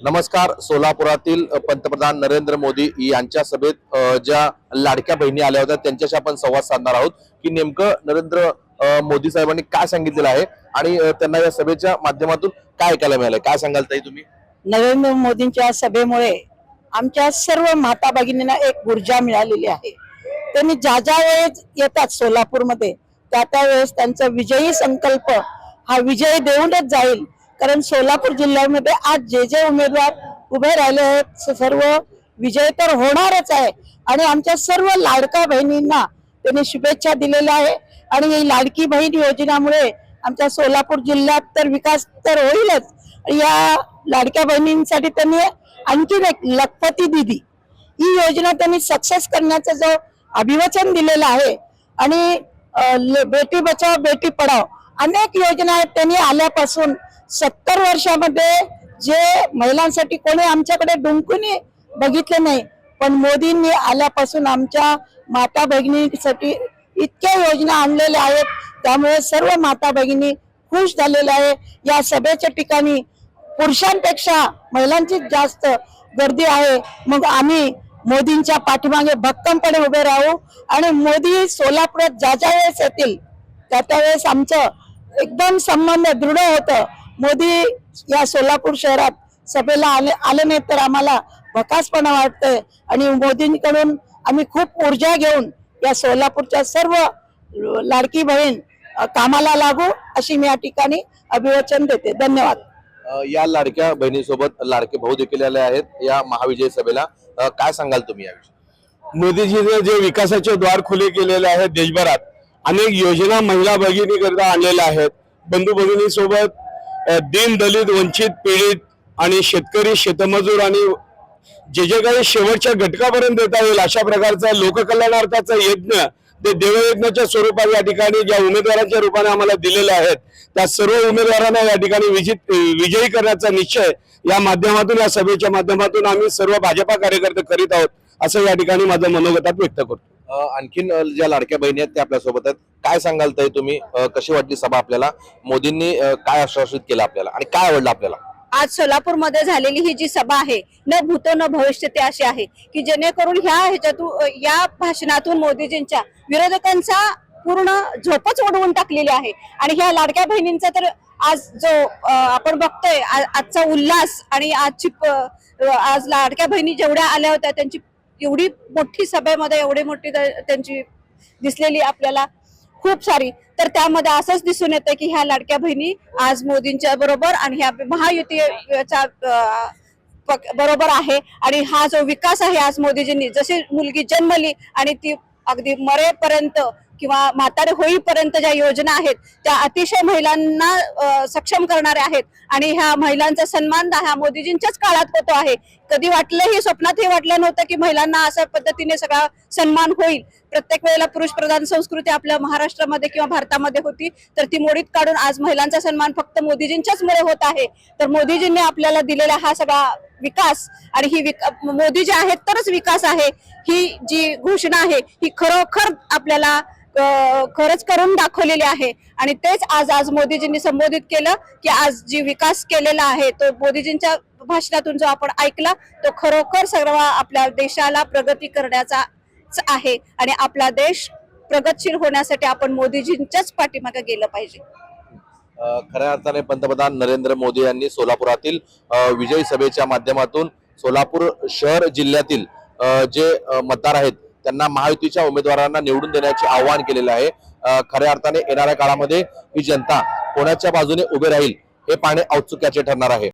नमस्कार सोलापुरातील पंतप्रधान नरेंद्र मोदी यांच्या सभेत ज्या लाडक्या बहिणी आल्या होत्या त्यांच्याशी आपण संवाद साधणार आहोत की नेमकं नरेंद्र मोदी साहेबांनी काय सांगितलेलं आहे आणि त्यांना या सभेच्या माध्यमातून काय ऐकायला मिळालं काय सांगाल ताई तुम्ही? नरेंद्र मोदींच्या सभेमुळे आमच्या सर्व माता भगिनींना एक ऊर्जा मिळालेली आहे. त्यांनी ज्या ज्या वेळेस येतात सोलापूरमध्ये त्या त्या वेळेस त्यांचा विजयी संकल्प हा विजय देऊनच जाईल कारण सोलापूर जिल्ह्यामध्ये आज जे जे उमेदवार उभे राहिले आहेत स- सर्व विजय तर होणारच आहे. आणि आमच्या सर्व लाडका बहिणींना त्यांनी शुभेच्छा दिलेल्या आहे. आणि ही लाडकी बहीण योजनामुळे आमच्या सोलापूर जिल्ह्यात तर विकास तर होईलच. या लाडक्या बहिणींसाठी त्यांनी आणखीन एक लखपती दिदी. ही योजना त्यांनी सक्सेस करण्याचं जो अभिवचन दिलेलं आहे. आणि बेटी बचाव बेटी पढाव अनेक योजना आहेत. त्यांनी आल्यापासून सत्तर वर्षामध्ये जे महिलांसाठी कोणी आमच्याकडे डुंकून बघितले नाही पण मोदींनी आल्यापासून आमच्या माता भगिनीसाठी इतक्या योजना आणलेल्या आहेत. त्यामुळे सर्व माता भगिनी खुश झालेल्या आहे. या सभेच्या ठिकाणी पुरुषांपेक्षा महिलांचीच जास्त गर्दी आहे. मग आम्ही मोदींच्या पाठीमागे भक्कमपणे उभे राहू आणि मोदी सोलापुरात ज्या ज्या वेळेस येतील त्या त्यावेळेस आमचं एकदम संबंध दृढ होतं. मोदी या सोलापूर शहरात सभेला आले आले नाही तर आम्हाला भकासपणा वाटतंय. आणि मोदींकडून आम्ही खूप ऊर्जा घेऊन या सोलापूरच्या सर्व लाडकी बहीण कामाला लागू अशी मी या ठिकाणी अभिवचन देते. धन्यवाद. या लाडक्या बहिणीसोबत लाडके भाऊ देखील आले आहेत या महाविजय सभेला. काय सांगाल तुम्ही याविषयी? मोदीजीने जे विकासाचे द्वार खुले केलेले आहेत देशभरात अनेक योजना महिला भगिनीकरिता आणलेल्या आहेत. बंधू भगिनीसोबत दीन दलित वंचित पीडित आणि शेतकरी शेतमजूर आणि जे जे काही शेवटच्या घटकापर्यंत देता येईल अशा प्रकारचा लोककल्याणार्थाचा यज्ञ ते देवयज्ञाच्या स्वरूपात या ठिकाणी ज्या उमेदवारांच्या रूपाने आम्हाला दिलेल्या आहेत त्या सर्व उमेदवारांना या ठिकाणी विजित विजयी करण्याचा निश्चय या माध्यमातून या सभेच्या माध्यमातून आम्ही सर्व भाजपा कार्यकर्ते करीत आहोत. असं या ठिकाणी माझं मनोगतात व्यक्त करतो. आणखीन ज्या लाडक्या बहिणी आहेत त्या आपल्यासोबत आहेत. काय सांगाल ताई तुम्ही? कशी वाटली सभा आपल्याला? मोदींनी काय आश्वासित केलं आपल्याला? आणि काय आवडलं आपल्याला? आज सोलापूरमध्ये झालेली ही जी सभा आहे न भूतो न भविष्य ते अशी आहे की जेणेकरून ह्या ह्याच्यातून या भाषणातून मोदीजींच्या विरोधकांचा पूर्ण झोपच उडवून टाकलेली आहे. आणि ह्या लाडक्या बहिणींचा तर आज जो आपण बघतोय आजचा उल्हास आणि आजची आज लाडक्या बहिणी जेवढ्या आल्या होत्या त्यांची एवढी मोठी सभेमध्ये एवढी मोठी त्यांची दिसलेली आपल्याला खूप सारी. तर त्यामध्ये असंच दिसून येतं की ह्या लाडक्या बहिणी आज मोदींच्या बरोबर आणि ह्या महायुतीच्या बरोबर आहे. आणि हा जो विकास आहे आज मोदीजींनी जशी मुलगी जन्मली आणि ती अगदी मरेपर्यंत किंवा म्हातारे होईपर्यंत ज्या योजना आहेत त्या अतिशय महिलांना सक्षम करणाऱ्या आहेत. आणि ह्या महिलांचा सन्मान ह्या मोदीजींच्याच काळात होतो आहे. कधी वाटलंही स्वप्नातही वाटलं नव्हतं की महिलांना अशा पद्धतीने सगळा सन्मान होईल. प्रत्येक वेळेला पुरुष प्रधान संस्कृती आपल्या महाराष्ट्रामध्ये किंवा भारतामध्ये होती तर ती मोडीत काढून आज महिलांचा सन्मान फक्त मोदीजींच्याच मुळे होत आहे. तर मोदीजींनी आपल्याला दिलेला हा सगळा विकास आणि ही विका मोदी जे आहेत तरच विकास आहे ही जी घोषणा आहे ही खरोखर आपल्याला खरंच करून दाखवलेली आहे. आणि तेच आज आज मोदीजींनी संबोधित केलं की आज जी विकास केलेला आहे तो मोदीजींच्या भाषणातून जो आपण ऐकला तो खरोखर सर्व आपल्या देशाला प्रगती करण्याचा आहे आणि आपला देश प्रगतशील होण्यासाठी आपण मोदीजींच्याच पाठीमागे गेलं पाहिजे. खऱ्या अर्थाने पंतप्रधान नरेंद्र मोदी यांनी सोलापुरातील विजयी सभेच्या माध्यमातून सोलापूर शहर जिल्ह्यातील जे मतदार आहेत त्यांना महायुतीच्या उमेदवारांना निवडून देण्याचे आवाहन केलेलं आहे. खऱ्या अर्थाने येणाऱ्या काळामध्ये ही जनता कोणाच्या बाजूने उभे राहील हे पाहणे औत्सुक्याचे ठरणार आहे.